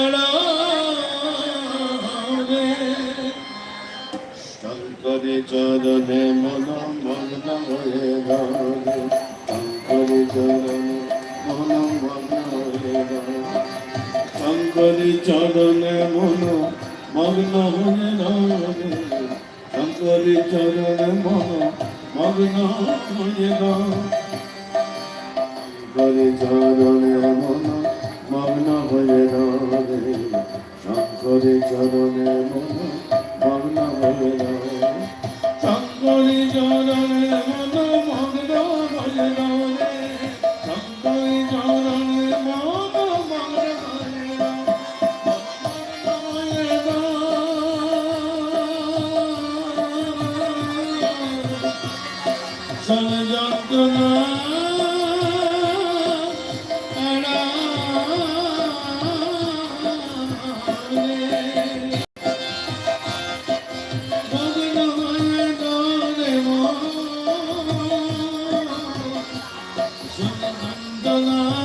এড়াবে শঙ্করী চরণে মন মগ্ন হয়ে ধরে শঙ্করী চরণে মন মগ্ন হয়ে ধরে শঙ্করী চরণে মন মগ্ন হয়ে ধরে শঙ্করী চরণে মন মগ্ন হয়ে ধরে শঙ্করী চরণে মন মগ্ন হয়ে রে শঙ্করে চরণে মন মগ্ন হয়ে রে শঙ্করে চরণে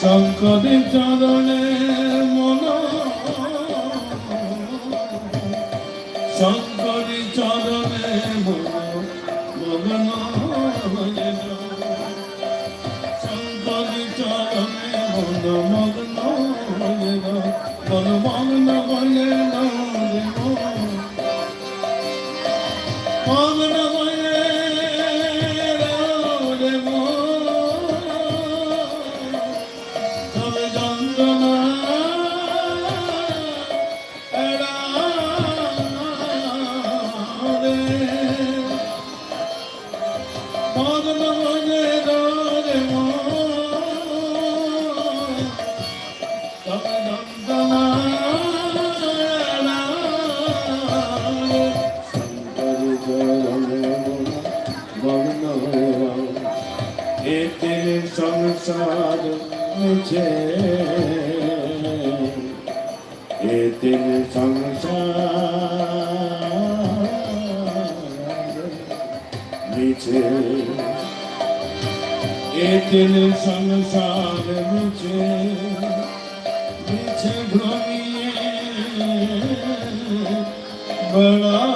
শঙ্করের চরণে মন। শঙ্করের চরণে মন মগ্ন শঙ্করের চরণে মন মগ্ন হয়ে মন মগ্ন নিচে এদের সংসার নিচে এদের সংসার নিচে নিচে ঘুমিয়ে বড়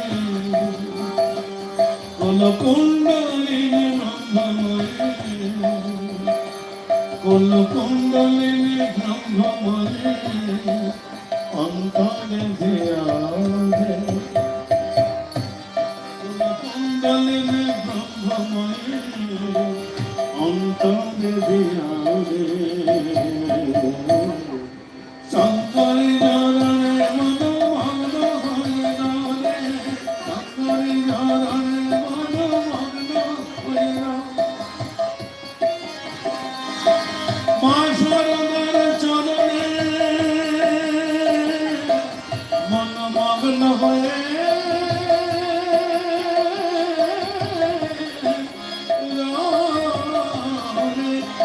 কোন কুণ্ডলিনী ব্রহ্মময় কোন কুণ্ডলিনী ব্রহ্মময় অন্তরে ধিয়াধে কোন কুণ্ডলিনী ব্রহ্মময় অন্তরে ধিয়াধে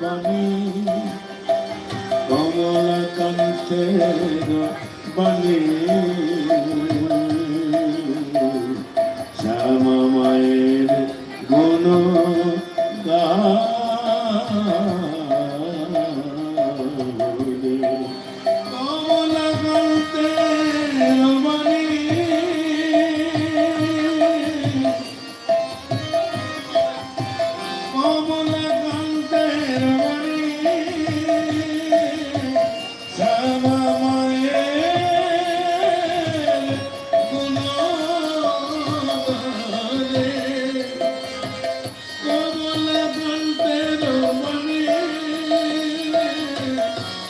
বাণী কমলা কান্তের বাণী শ্যামা মায়ের গুণ গা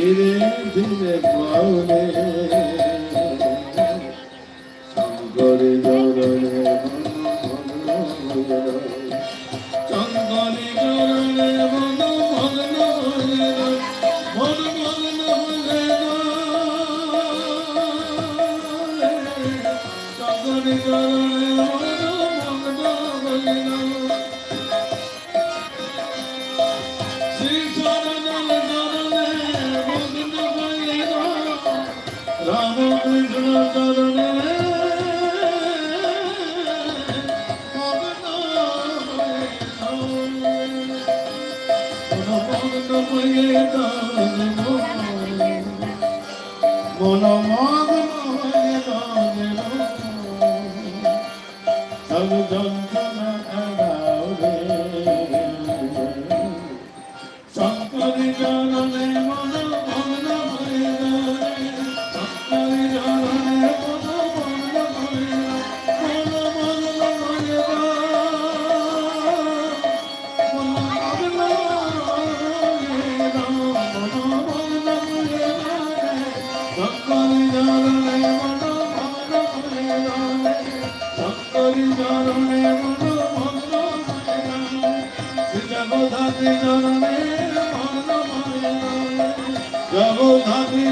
ধীরে ধীরে পাউলে চন্দরে জরণে চন্দরে জরণে মন ভগ্ন হয়ে মন ভগ্ন হয়ে চন্দরে জরণে জগদম্বা জগধাত্রী জননী জগধাত্রী